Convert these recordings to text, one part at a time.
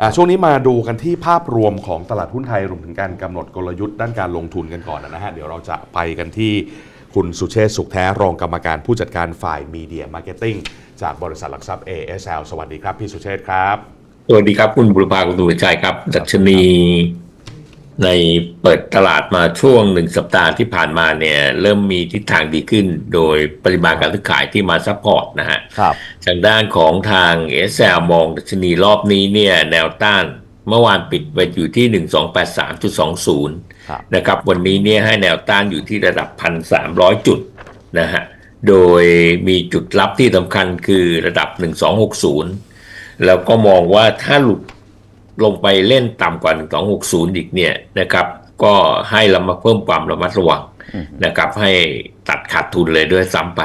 อ่าช่วงนี้มาดูกันที่ภาพรวมของตลาดหุ้นไทยรวมถึงการกำหนดกลยุทธ์ด้านการลงทุนกันก่อนนะฮะ เดี๋ยวเราจะไปกันที่คุณสุเชษสุขแท้รองกรรมการผู้จัดการฝ่ายมีเดียมาร์เก็ตติ้งจากบริษัทหลักทรัพย์ ASL สวัสดีครับ พี่สุเชษครับ สวัสดีครับ คุณบุรพาคุณดุวิชัยครับดัชนี ในเปิดตลาดมาช่วงหนึ่งสัปดาห์ที่ผ่านมาเนี่ยเริ่มมีทิศทางดีขึ้น โดยปริมาณการซื้อขายที่มาซัพพอร์ตนะฮะครับทางด้านของทาง s อ l มองดัชนีรอบนี้เนี่ยแนวต้านเมื่อวานปิดไปอยู่ที่ 1283.20ครับนะครับวันนี้เนี่ยให้แนวต้านอยู่ที่ระดับ 1,300 จุดนะฮะโดยมีจุดรับที่สำคัญคือระดับ 1260 แล้วก็มองว่าถ้าหลุด ลงไปเล่นต่ำกว่า 1260 อีกเนี่ยนะครับ ก็ให้เรามาเพิ่มความระมัดระวังนะครับ ให้ตัดขาดทุนเลยด้วยซ้ำไป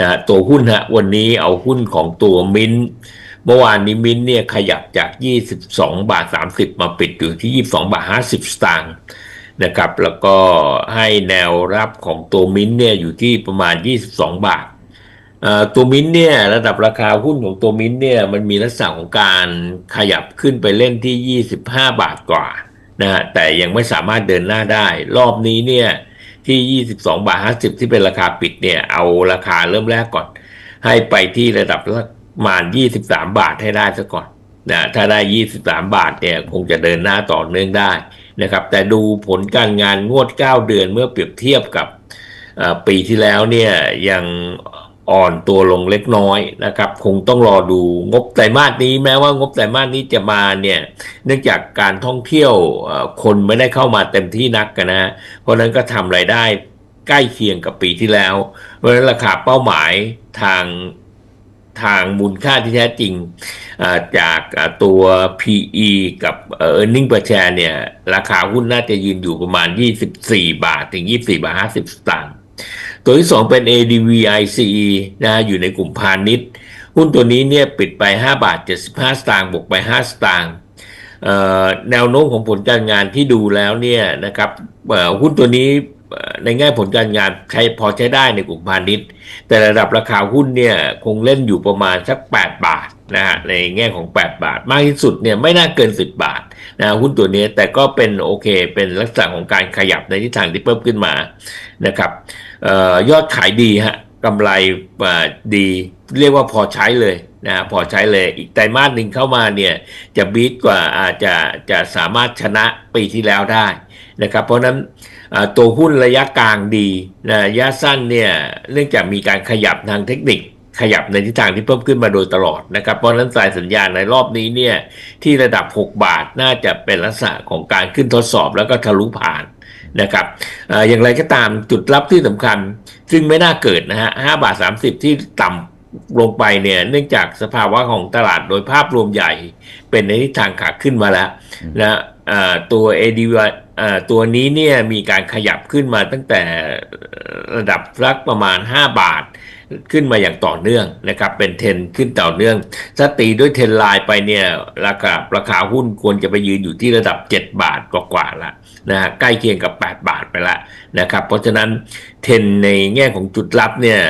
นะฮะตัวหุ้นฮะวันนี้เอาหุ้นของตัวมินท์เมื่อวานนี้มินท์เนี่ยขยับจาก 22 บาท 30 มาปิดอยู่ที่ 22 บาท 50 สตางค์นะครับ แล้วก็ให้แนวรับของตัวมิ้นท์เนี่ยอยู่ที่ประมาณ 22 บาทเอ่อ ตัวมิ้นเนี่ยระดับราคาหุ้นของตัวมิ้นเนี่ยมันมีลักษณะของการขยับขึ้นไปเล่นที่ 25 บาทกว่านะฮะแต่ยังไม่สามารถเดินหน้าได้ รอบนี้เนี่ยที่ 22 บาท 50 ที่เป็นราคาปิดเนี่ยเอาราคาเริ่มแรกก่อน ให้ไปที่ระดับประมาณ 23 บาทให้ได้ซะก่อนนะถ้าได้ 23 บาทเนี่ยคงจะเดินหน้าต่อเนื่องได้นะครับแต่ดูผลการงานงวด 9 เดือนเมื่อเปรียบเทียบกับปีที่แล้วเนี่ยยัง อ่อนตัวลงเล็กน้อยนะครับ คงต้องรอดูงบไตรมาสนี้แม้ว่างบไตรมาสนี้จะมาเนี่ย เนื่องจากการท่องเที่ยวคนไม่ได้เข้ามาเต็มที่นักกันนะ เพราะนั้นก็ทำรายได้ใกล้เคียงกับปีที่แล้ว เพราะฉะนั้นราคาเป้าหมายทางทางมูลค่าที่แท้จริงจากตัว PE กับ earning per share เนี่ย ราคาหุ้นน่าจะยืนอยู่ประมาณ 24 บาท ถึง 24 บาท 50 สตางค์ ตัวที่2เป็น ADVICE นะอยู่ในกลุ่มพาณิชย์ หุ้นตัวนี้เนี่ยปิดไป 5 บาท 75 สตางค์บวกไป 5 สตางค์แนวโน้มของผลการงานที่ดูแล้วเนี่ยนะครับหุ้นตัวนี้ในแง่ผลการงานใช้พอใช้ได้ในกลุ่มพาณิชย์ แต่ระดับราคาหุ้นเนี่ยคงเล่นอยู่ประมาณสัก 8 บาทนะฮะในแง่ของ 8 บาท มากที่สุดเนี่ยไม่น่าเกิน 10 บาทนะหุ้นตัวนี้แต่ก็เป็นโอเคเป็นลักษณะของการขยับในทิศทางที่เพิ่มขึ้นมานะครับ ยอดขายดีฮะกำไรดี เรียกว่าพอใช้เลยนะฮะพอใช้เลยอีกไตรมาสหนึ่งเข้ามาเนี่ยจะบีทกว่าอาจจะจะสามารถชนะปีที่แล้วได้นะครับเพราะนั้นตัวหุ้นระยะกลางดีนะระยะสั้นเนี่ยเนื่องจากมีการขยับทางเทคนิคขยับในทิศทางที่เพิ่มขึ้นมาโดยตลอดนะครับ เพราะฉะนั้นสายสัญญาณในรอบนี้เนี่ยที่ระดับ 6 บาทน่าจะเป็นลักษณะของการขึ้นทดสอบแล้วก็ทะลุผ่าน นะครับอ่าอย่างไรก็ตามจุดรับที่สำคัญ ซึ่งไม่น่าเกิดนะฮะ5บาท30ที่ต่ำลงไปเนี่ยเนื่องจากสภาวะของตลาดโดยภาพรวมใหญ่ เป็นในทิศทางขาขึ้นมาแล้วนะอ่าตัว ADY อ่าตัวนี้เนี่ยมีการขยับขึ้นมาตั้งแต่ระดับสักประมาณ 5 บาท ขึ้นมาอย่างต่อเนื่องนะครับเป็นเทรนขึ้นต่อเนื่อง ถ้าตีด้วยเทรนไลน์ไปเนี่ยราคาราคาหุ้นควรจะไปยืนอยู่ที่ระดับ 7 บาทกว่าๆละนะฮะใกล้เคียงกับ 8 บาทไปละนะครับเพราะฉะนั้นเทรนในแง่ของจุดรับเนี่ย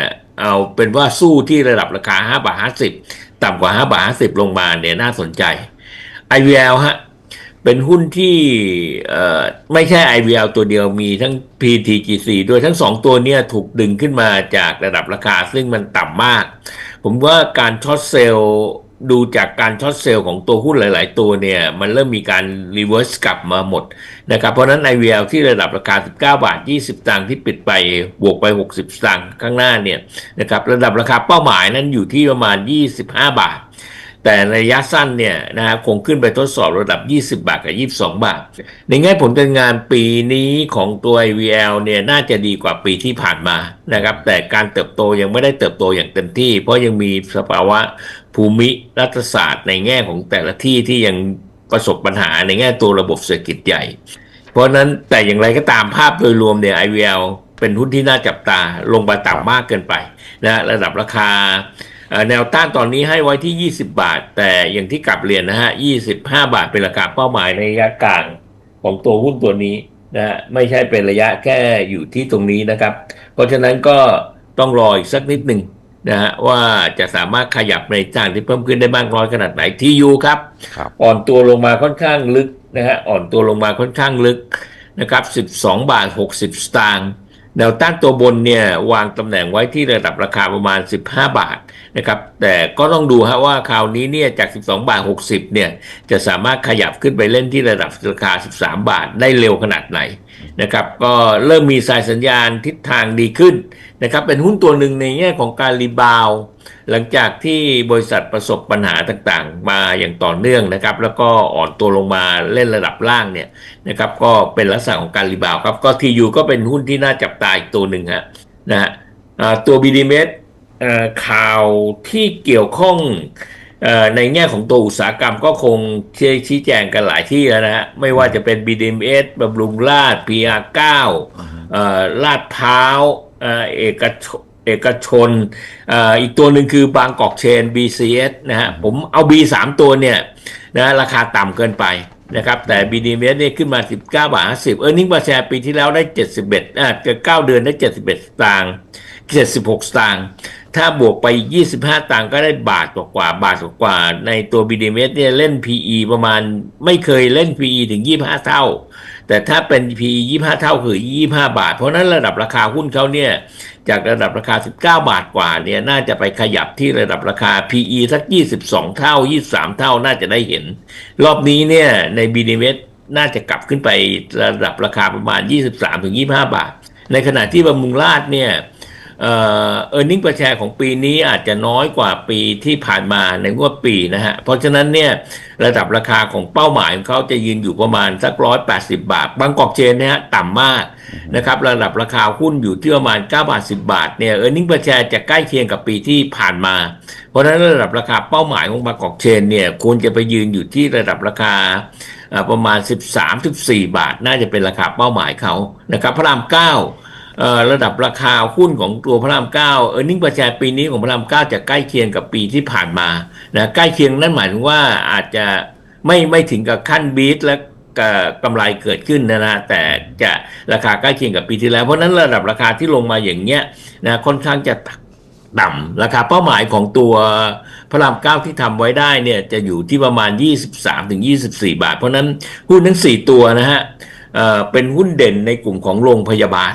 เอาเป็นว่าสู้ที่ระดับราคา 5 บาท 50 ต่ำกว่า 5 บาท 50 ลงมาเนี่ยน่าสนใจ IVL ฮะ เป็นหุ้นที่ไม่ใช่ IVL ตัวเดียวมีทั้ง PTGC ด้วยทั้งสองตัวเนี่ยถูกดึงขึ้นมาจากระดับราคาซึ่งมันต่ำมาก ผมว่าการช็อตเซลล์ดูจากการช็อตเซลล์ของตัวหุ้นหลาย ๆ ตัวเนี่ย มันเริ่มมีการรีเวิร์สกลับมาหมดนะครับเพราะฉะนั้น IVL ที่ระดับราคา 19 บาท 20ตังค์ที่ปิดไปบวกไป 60ตังค์ข้างหน้าเนี่ยนะครับระดับราคาเป้าหมายนั้นอยู่ที่ประมาณ 25 บาท แต่ในระยะสั้นเนี่ยนะฮะคงขึ้นไปทดสอบระดับ 20 บาทกับ 22 บาท ในแง่ผลการงานปีนี้ของตัว IVL เนี่ยน่าจะดีกว่าปีที่ผ่านมานะครับ แต่การเติบโตยังไม่ได้เติบโตอย่างเต็มที่ เพราะยังมีสภาวะภูมิรัฐศาสตร์ในแง่ของแต่ละที่ที่ยังประสบปัญหาในแง่ตัวระบบเศรษฐกิจใหญ่ เพราะนั้นแต่อย่างไรก็ตามภาพโดยรวมเนี่ย IVL เป็นหุ้นที่น่าจับตาลงมาต่ำมากเกินไปนะระดับราคา แนวต้านตอนนี้ให้ไว้ที่ 20 บาท แต่อย่างที่กลับเรียนนะฮะ 25 บาทเป็นราคาเป้าหมายในระยะกลางของตัวหุ้นตัวนี้นะฮะไม่ใช่เป็นระยะแค่อยู่ที่ตรงนี้นะครับ เพราะฉะนั้นก็ต้องรออีกสักนิดหนึ่งนะฮะว่าจะสามารถขยับในทางที่เพิ่มขึ้นได้มากน้อยขนาดไหนที่ยูครับครับ อ่อนตัวลงมาค่อนข้างลึกนะฮะอ่อนตัวลงมาค่อนข้างลึกนะครับ 12 บาท 60 สตางค์ แนวต้านตัวบนเนี่ยวางตำแหน่งไว้ที่ระดับราคาประมาณ 15 บาทนะครับ แต่ก็ต้องดูฮะว่าคราวนี้เนี่ยจาก 12 บาท 60 เนี่ยจะสามารถขยับขึ้นไปเล่นที่ระดับราคา 13 บาทได้เร็วขนาดไหนนะครับ ก็เริ่มมีสายสัญญาณทิศทางดีขึ้นนะครับ เป็นหุ้นตัวหนึ่งในแง่ของการรีบาว หลังจากที่บริษัทประสบปัญหาต่างๆ มาอย่างต่อเนื่องนะครับ แล้วก็อ่อนตัวลงมาเล่นระดับล่างเนี่ยนะครับ ก็เป็นลักษณะของการรีบาวด์ครับ ก็ทียูก็เป็นหุ้นที่น่าจับตาอีกตัวหนึ่งฮะนะฮะอ่าตัวบีดีเมสข่าวที่เกี่ยวข้องเอ่อในแง่ของตัวอุตสาหกรรมก็คงชี้แจงกันหลายที่แล้วนะฮะไม่ว่าจะเป็น BDMs บำรุงราช PR9 เอ่อลาดพร้าวเอ่อเอกชน เอกชนออีกตัวหนึ่งคือบางกอกเชน BCS นะฮะผมเอา B สามตัวเนี่ยนะราคาต่ำเกินไปนะครับแต่ BDMs เนี่ยขึ้นมา 19 บาท 50 เออร์นิ่งบาแชร์ปีที่แล้วได้ 71อ่าเกือบ9เดือนได้ 71 สตางค์76 สตางค์ ถ้าบวกไป 25ตังก็ได้บาทกว่าบาทกว่า ในตัว BDMs เนี่ยเล่น PE ประมาณไม่เคยเล่น PE ถึง 25 เท่า แต่ถ้าเป็น PE 25 เท่าคือ 25 บาท เพราะนั้นระดับราคาหุ้นเขาเนี่ย จากระดับราคา 19 บาทกว่าเนี่ยน่าจะไปขยับที่ระดับราคา PE สัก 22 เท่า 23 เท่าน่าจะได้เห็น รอบนี้เนี่ยใน b d m น่าจะกลับขึ้นไประดับราคาประมาณ 23-25 บาท ในขณะที่บำรุงราชเนี่ย เอ่อร์เน็งประแชร์ของปีนี้อาจจะน้อยกว่าปีที่ผ่านมาในงวดปีนะฮะ เพราะฉะนั้นเนี่ยระดับราคาของเป้าหมายของเขาจะยืนอยู่ประมาณสักร้อยแปดสิบาท บางกอกเจนเนี่ยต่ำมากนะครับ ระดับราคาหุ้นอยู่ที่ประมาณ9บาท10บาทเนี่ยเออร์เน็งประแชร์จะใกล้เคียงกับปีที่ผ่านมา เพราะฉะนั้นระดับราคาเป้าหมายของบางกอกเชนเนี่ยควรจะไปยืนอยู่ที่ระดับราคาประมาณ 13-14 บาท น่าจะเป็นราคาเป้าหมายเขานะครับ พระรามเก้า ระดับราคาหุ้นของตัวพระรามเก้าเออร์เน็งประชร์ปีนี้ของพระรามเก้าจะใกล้เคียงกับปีที่ผ่านมานะใกล้เคียงนั่นหมายถึงว่าอาจจะไม่ไม่ถึงกับขั้นบีทและกกำไรเกิดขึ้นนะนะแต่จะราคาใกล้เคียงกับปีที่แล้ว เพราะนั้นระดับราคาที่ลงมาอย่างเงี้ยนะค่อนข้างจะต่ำราคาเป้าหมายของตัวพระรามเก้าที่ทำไว้ได้เนี่ยจะอยู่ที่ประมาณ 23-24 บาท เพราะนั้นหุ้นทั้ง 4 ตัวนะฮะเเป็นหุ้นเด่นในกลุ่มของโรงพยาบาล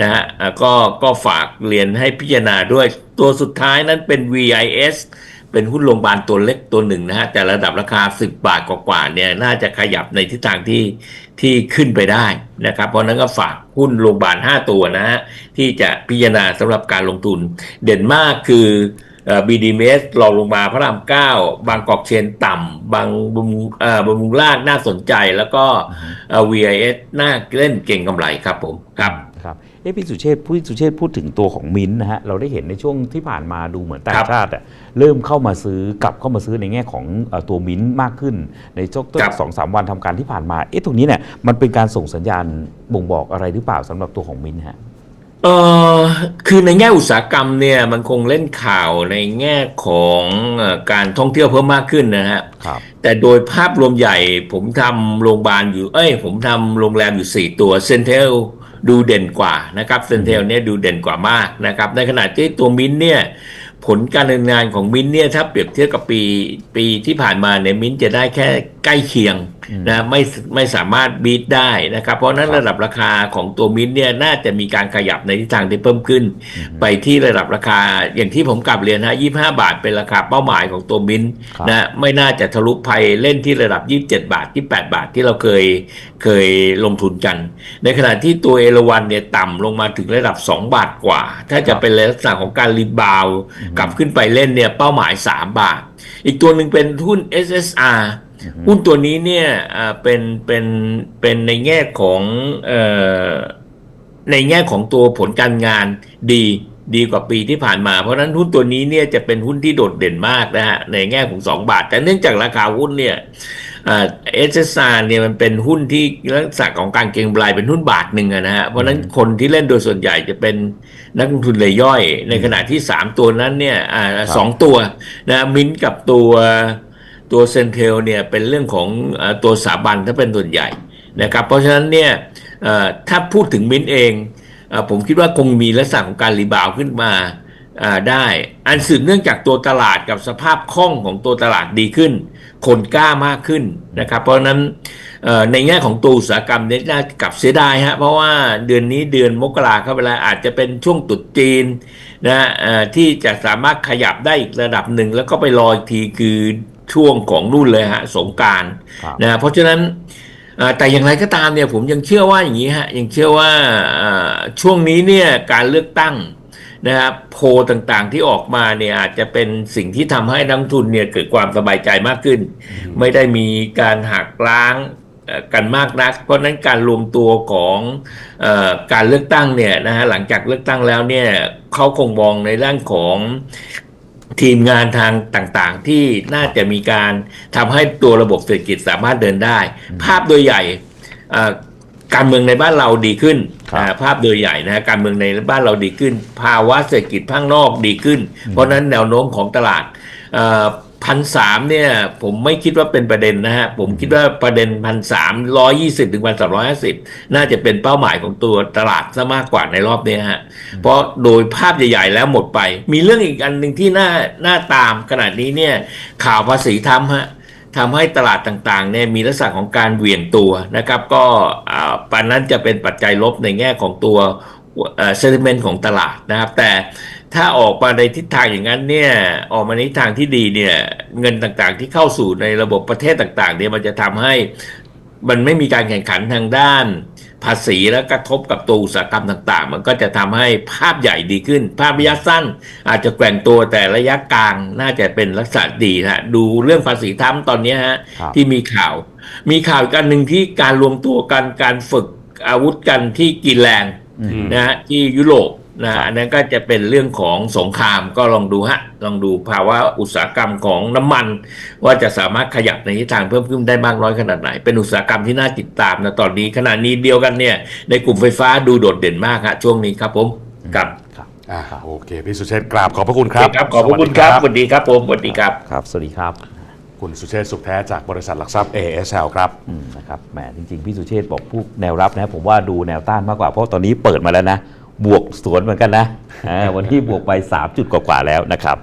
นะฮะอะก็ก็ฝากเรียนให้พิจารณาด้วยตัวสุดท้ายนั้นเป็น VIS เป็นหุ้นโรงพยาบาลตัวเล็กตัวหนึ่งนะฮะ แต่ระดับราคา 10 บาทกว่าๆเนี่ยน่าจะขยับในทิศทางที่ที่ขึ้นไปได้นะครับ เพราะฉะนั้นก็ฝากหุ้นโรงพยาบาล 5 ตัวนะฮะ ที่จะพิจารณาสำหรับการลงทุน เด่นมากคือเอ่อ BDMs รองลงมาพระราม9บางกอกเชนต่ำบางบุมเอ่อบำรุงราชน่าสนใจแล้วก็เอ่อ VIS น่าเล่นเก่งกำไรครับผมครับครับ เอะพี่สุเชษฐ์พี่สุเชษฐ์พูดถึงตัวของมิ้นท์นะฮะเราได้เห็นในช่วงที่ผ่านมาดูเหมือนต่าครังบชาติอะเริ่มเข้ามาซื้อกลับเข้ามาซื้อในแง่ของเอ่อตัวมิ้นท์มากขึ้น ในช่วงต้นครับสองสามวันทำการที่ผ่านมาเอ๊ะตรงนี้เนี่ยมันเป็นการส่งสัญญาณบ่งบอกอะไรหรือเปล่าสำหรับตัวของมิ้นท์ฮะเออคือในแง่อุตสาหกรรมเนี่ยมันคงเล่นข่าวในแง่ของเอ่อการท่องเที่ยวเพิ่มมากขึ้นนะฮะครับแต่โดยภาพรวมใหญ่ผมทำโรงพยาบาลอยู่ เอ้ย ผมทำโรงแรมอยู่ 4 ตัวเซนเทล ดูเด่นกว่านะครับเซนเทลเนี่ยดูเด่นกว่ามากนะครับในขณะที่ตัวมินท์เนี่ยผลการดำเนินงานของมินท์เนี่ยถ้าเปรียบเทียบกับปีปีที่ผ่านมาเนี่ยมินท์จะได้แค่ ใกล้เคียงนะไม่ไม่สามารถบีทได้นะครับ เพราะฉะนั้นระดับราคาของตัวมินท์เนี่ยน่าจะมีการขยับในทิศทางที่เพิ่มขึ้น ไปที่ระดับราคาอย่างที่ผมกลับเรียนฮะ25บาทเป็นราคาเป้าหมายของตัวมินท์ครับนะไม่น่าจะทะลุภัยเล่นที่ระดับ 27 บาท28บาทที่เราเคยเคยลงทุนกัน ในขณะที่ตัวเอราวันเนี่ยต่ำลงมาถึงระดับ 2 บาทกว่า ถ้าจะเป็นลักษณะของการรีบาวด์กลับขึ้นไปเล่นเนี่ยเป้าหมาย 3 บาท อีกตัวหนึ่งเป็นหุ้น SSR หุ้นตัวนี้เนี่ยอ่าเป็นเป็นเป็นในแง่ของเอ่อในแง่ของตัวผลการงานดีดีกว่าปีที่ผ่านมา เพราะฉะนั้นหุ้นตัวนี้เนี่ยจะเป็นหุ้นที่โดดเด่นมากนะฮะในแง่ของ 2 บาท แต่เนื่องจากราคาหุ้นเนี่ยเอสเอสอาเนี่ยมันเป็นหุ้นที่ลักษณะของการเก็งกำไรเป็นหุ้นบาทหนึ่งอะนะฮะเพราะฉะนั้นคนที่เล่นโดยส่วนใหญ่จะเป็นนักลงทุนรายย่อย ในขณะที่ 3 ตัวนั้นเนี่ยอ่าสองตัวนะมินท์กับตัว ตัวเซนเทลเนี่ยเป็นเรื่องของอตัวสาบันถ้าเป็นส่วนใหญ่นะครับ เพราะฉะนั้นเนี่ยถ้าพูดถึงมินท์เองอผมคิดว่าคงมีลักษณะของการรีบาวขึ้นมาได้ อันสืบเนื่องจากตัวตลาดกับสภาพคล่องของตัวตลาดดีขึ้น คนกล้ามากขึ้นนะครับ เพราะนั้นในแง่ของตัวอุตสาหกรรมเนี่ยน่ากลับเสียดายฮะเพราะว่าเดือนนี้เดือนมกราเข้าไปแล้วอาจจะเป็นช่วงตรุษจีนนะที่จะสามารถขยับได้อีกระดับหนึ่งแล้วก็ไปรออีกทีคือ ช่วงของนู่นเลยฮะสงกรารครับนะฮะเพราะฉะนั้นเอ่อแต่อย่างไรก็ตามเนี่ยผมยังเชื่อว่าอย่างนี้ฮะยังเชื่อว่าเอ่อช่วงนี้เนี่ยการเลือกตั้งนะครับโพลต่างๆที่ออกมาเนี่ยอาจจะเป็นสิ่งที่ทำให้นักลงทุนเนี่ยเกิดความสบายใจมากขึ้น ไม่ได้มีการหักล้างเอ่อกันมากนัก เพราะฉะนั้นการรวมตัวของเออการเลือกตั้งเนี่ยนะฮะหลังจากเลือกตั้งแล้วเนี่ยเขาคงมองในเรื่องของ ทีมงานทางต่างๆ ที่น่าจะมีการทำให้ตัวระบบเศรษฐกิจสามารถเดินได้ ภาพโดยใหญ่เอ่อการเมืองในบ้านเราดีขึ้นครับอ่าภาพโดยใหญ่นะฮะการเมืองในบ้านเราดีขึ้น ภาวะเศรษฐกิจข้างนอกดีขึ้น เพราะฉะนั้นแนวโน้มของตลาด พันสามเนี่ย ผมไม่คิดว่าเป็นประเด็นนะฮะ ผมคิดว่าประเด็นพันสามร้อยยี่สิบถึงพันสามร้อยห้าสิบน่าจะเป็นเป้าหมายของตัวตลาดซะมากกว่าในรอบนี้ฮะ เพราะโดยภาพใหญ่ ๆ แล้วหมดไป มีเรื่องอีกอันหนึ่งที่น่าน่าตามขนาดนี้เนี่ย ข่าวภาษีทำฮะทำให้ตลาดต่างๆเนี่ยมีลักษณะของการเหวี่ยงตัวนะครับ ก็อ่าปันนั้นจะเป็นปัจจัยลบในแง่ของตัวเซนิเมนต์ของตลาดนะครับ แต่ ถ้าออกมาในทิศทางอย่างนั้นเนี่ยออกมาในทิศทางที่ดีเนี่ยเงินต่างๆที่เข้าสู่ในระบบประเทศต่างๆเนี่ยมันจะทำให้มันไม่มีการแข่งขันทางด้านภาษีและกระทบกับตัวอุตสาหกรรมต่าง ๆ มันก็จะทำให้ภาพใหญ่ดีขึ้น ภาพระยะสั้น อาจจะแกว่งตัวแต่ระยะกลางน่าจะเป็นลักษณะดีนะฮะดูเรื่องภาษีทั้มตอนนี้ฮะครับที่มีข่าว มีข่าวอีกอันหนึ่งที่การรวมตัวกันการฝึกอาวุธกันที่กินแรงอืมนะฮะที่ยุโรป นะครัฮะบอันนั้นก็จะเป็นเรื่องของสงครามก็ลองดูฮะ ลองดูภาวะอุตสาหกรรมของน้ำมัน ว่าจะสามารถขยับในทิศทางเพิ่มขึ้นได้มากน้อยขนาดไหน เป็นอุตสาหกรรมที่น่าติดตามนะตอนนี้ขณะนี้เดียวกันเนี่ย ในกลุ่มไฟฟ้าดูโดดเด่นมากฮะช่วงนี้ครับผมครับครับอ่าโอเคพี่สุเชษฐ์กราบขอบพระคุณครับครับ ขอบพระคุณครับสวัสดีครับผมสวัสดีครับครับ สวัสดีครับ คุณสุเชษฐ์สุขแท้จากบริษัทหลักทรัพย์ ASL ครับอืมนะครับแหมจริงๆพี่สุเชษฐ์บอกผู้แนวรับนะผมว่าดูแนวต้านมากกว่าเพราะตอนนี้เปิดมาแล้วนะ บวกสวนเหมือนกันนะวันนี้บวกไป 3 จุดกว่าๆแล้วนะครับ